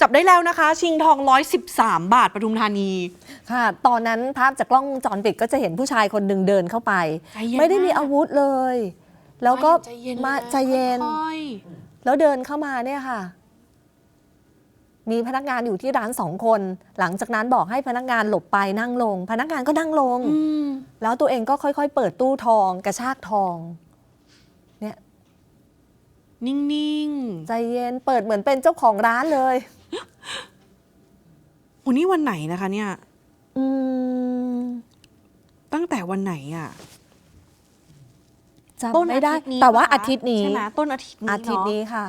จับได้แล้วนะคะ ชิงทอง 113 บาทปทุมธานี ค่ะ ตอนนั้นภาพจากกล้องวงจรปิดก็จะเห็นผู้ชายคนหนึ่งเดินเข้าไป ใจเย็นไม่ได้มีมาก อาวุธเลย แล้วก็ใจเย็นมานะใจเย็น ค่อยแล้วเดินเข้ามาเนี่ยค่ะ มีพนักงานอยู่ที่ร้านสองคน หลังจากนั้นบอกให้พนักงานหลบไปนั่งลง พนักงานก็นั่งลง ๆอืม แล้วตัวเองก็ค่อย ๆ เปิดตู้ทองกระชากทอง เนี่ย นิ่งใจเย็นเปิดเหมือนเป็นเจ้าของร้านเลยๆวันนี้วันไหนนะคะ เนี่ย อืมตั้งแต่วันไหนอะจำไม่ได้อาทิตย์นี้แต่ว่าปะคะอาทิตย์นี้ ใช่ไหมต้นอาทิตย์นี้อาทิตย์เะนี้ค่ะ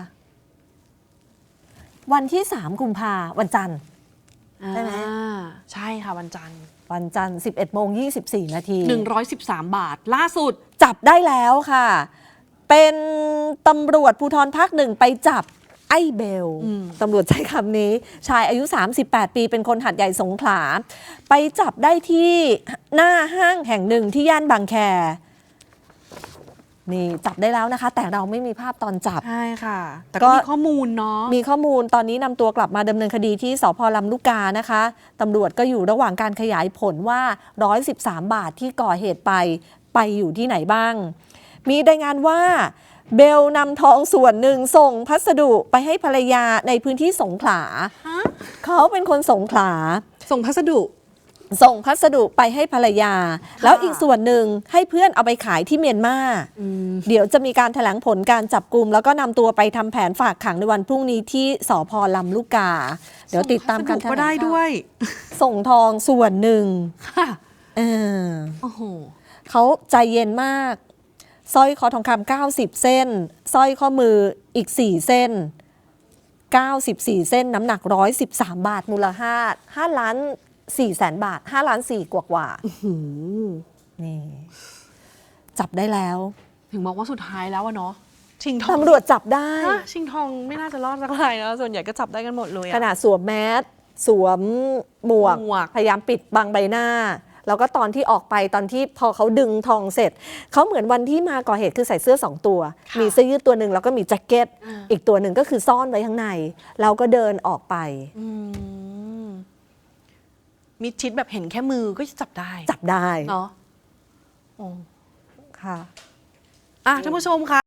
วันที่สามกุมภาวันจันทร์ใช่ไหม อ่าใช่ค่ะวันจันทร์ วันจันทร์ 11โมง24 นาที 113 บาท ล่าสุด จับได้แล้วค่ะ เป็นตำรวจภูธรภาคหนึ่งไปจับไอ้เบลอืมตำรวจใช้คำนี้ ชายอายุ 38 ปีเป็นคนหัดใหญ่สงขลา ไปจับได้ที่หน้าห้างแห่งหนึ่งที่ย่านบางแค นี่จับได้แล้วนะคะ แต่เราไม่มีภาพตอนจับ ใช่ค่ะ แต่ก็ก็ มีข้อมูลเนาะมีข้อมูลตอนนี้นำตัวกลับมาดำเนินคดีที่สพลำลูกกานะคะตำรวจก็อยู่ระหว่างการขยายผลว่า 113 บาทที่ก่อเหตุไปไปอยู่ที่ไหนบ้าง มีรายงานว่าเบลนำทองส่วนหนึ่งส่งพัสดุไปให้ภรรยาในพื้นที่สงขลาฮะเขาเป็นคนสงขลา ส่งพัสดุ ส่งพัสดุไปให้ภรรยา แล้วอีกส่วนหนึ่งให้เพื่อนเอาไปขายที่เมียนมาเดี๋ยวจะมีการแถลงผลการจับกลุ่ม แล้วก็นำตัวไปทำแผนฝากขังในวันพรุ่งนี้ที่สพลำลูกกา เดี๋ยวติดตามการแถลก็งได้ข่าวด้วย ส่งทองส่วนหนึ่งค่ะเออโอ้โหเขาใจเย็นมาก สร้อยคอทองคำ90 เส้นสร้อยข้อมืออีก 4 เส้น 94 เส้นน้ำหนัก 113 บาท มูลค่า5ล้าน4แสนบาท5ล้าน4กว่ากว่าๆนี่ จับได้แล้ว ถึงบอกว่าสุดท้ายแล้วอะเนาะชิงทองตำรวจจับได้อะชิงทองไม่น่าจะรอดสักไรนะส่วนใหญ่ก็จับได้กันหมดเลยขอะนาดสวมแมสสวมหมวกหมวก พยายามปิดบังใบหน้า แล้วก็ตอนที่ออกไปตอนที่พอเขาดึงทองเสร็จ เขาเหมือนวันที่มาก่อเหตุคือใส่เสื้อสองตัวค่ะมีเสื้อยืดตัวหนึ่งแล้วก็มีแจ็คเก็ตอ่าอีกตัวหนึ่งก็คือซ่อนไว้ข้างใน แล้วก็เดินออกไปอืมมิดชิดแบบเห็นแค่มือก็จับได้จับได้เนาะโอ้ค่ะอะท่านผู้ชมคะ